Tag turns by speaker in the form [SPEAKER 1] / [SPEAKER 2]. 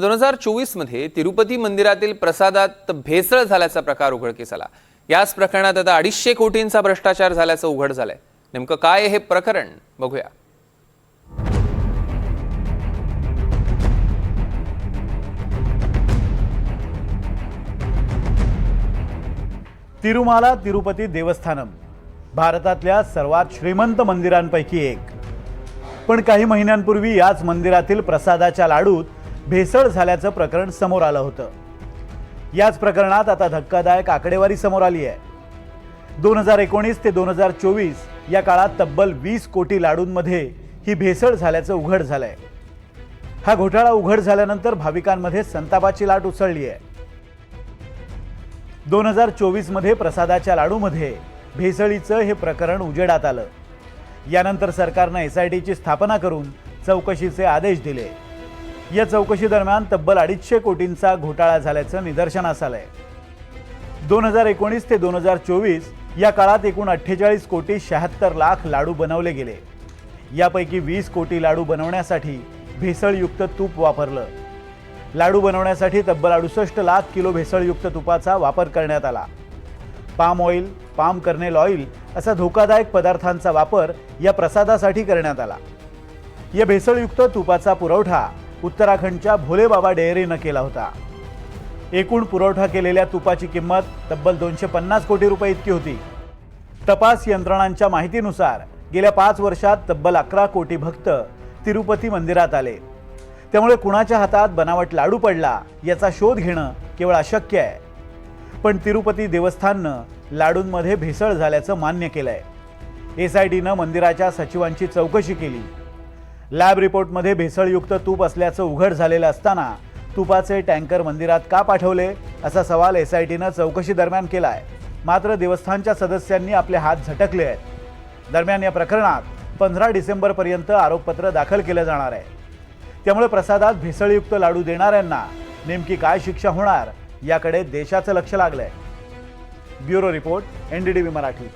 [SPEAKER 1] दोन हजार चोवीसमध्ये तिरुपती मंदिरातील प्रसादात भेसळ झाल्याचा प्रकार उघडकीस आला. याच प्रकरणात आता अडीचशे कोटींचा भ्रष्टाचार झाल्याचं उघड झालंय. नेमकं काय हे प्रकरण? बघूया.
[SPEAKER 2] तिरुमाला तिरुपती देवस्थानम भारतातल्या सर्वात श्रीमंत मंदिरांपैकी एक. पण काही महिन्यांपूर्वी याच मंदिरातील प्रसादाच्या लाडूत भेसळ झाल्याचं प्रकरण समोर आलं होतं. याच प्रकरणात आता धक्कादायक आकडेवारी समोर आली आहे. दोन हजार एकोणीस ते दोन हजार चोवीस या काळात तब्बल वीस कोटी लाडूंमध्ये ही भेसळ झाल्याचं उघड झालंय. हा घोटाळा उघड झाल्यानंतर भाविकांमध्ये संतापाची लाट उसळली आहे. दोन हजार चोवीसमध्ये प्रसादाच्या लाडूमध्ये भेसळीचं हे प्रकरण उजेडात आलं. यानंतर सरकारनं एस आय टीची स्थापना करून चौकशीचे आदेश दिले. या चौकशी दरम्यान तब्बल अडीचशे कोटींचा घोटाळा झाल्याचं निदर्शनास आलंय दोन हजार एकोणीस ते दोन हजार चोवीस या काळात एकूण अठ्ठेचाळीस कोटी शहात्तर लाख लाडू बनवले गेले. यापैकी वीस कोटी लाडू बनवण्यासाठी भेसळयुक्त तूप वापरलं. लाडू बनवण्यासाठी तब्बल अडुसष्ट लाख किलो भेसळयुक्त तुपाचा वापर करण्यात आला. Palm oil palm kernel oil असा धोकादायक पदार्थांचा वापर या प्रसादासाठी करण्यात आला. या भेसळयुक्त तुपाचा पुरवठा उत्तराखंडच्या भोलेबाबा डेअरीनं केला होता. एकूण पुरवठा केलेल्या तुपाची किंमत तब्बल दोनशे पन्नास कोटी रुपये इतकी होती. तपास यंत्रणांच्या माहितीनुसार गेल्या पाच वर्षात तब्बल अकरा कोटी भक्त तिरुपती मंदिरात आले. त्यामुळे कुणाच्या हातात बनावट लाडू पडला याचा शोध घेणं केवळ अशक्य आहे. पण तिरुपती देवस्थाननं लाडूंमध्ये भेसळ झाल्याचं मान्य केलंय. एस आय डीनं मंदिराच्या सचिवांची चौकशी केली. लॅब रिपोर्टमध्ये भेसळयुक्त तूप असल्याचं उघड झालेलं असताना तुपाचे टँकर मंदिरात का पाठवले असा सवाल एस आय टीनं चौकशी दरम्यान आहे मात्र देवस्थानच्या सदस्यांनी आपले हात झटकले आहेत. दरम्यान या प्रकरणात पंधरा डिसेंबरपर्यंत आरोपपत्र दाखल केलं जाणार आहे. त्यामुळे प्रसादात भेसळयुक्त लाडू देणाऱ्यांना नेमकी काय शिक्षा होणार याकडे देशाचं लक्ष लागलंय. Bureau report NDTV Marathi.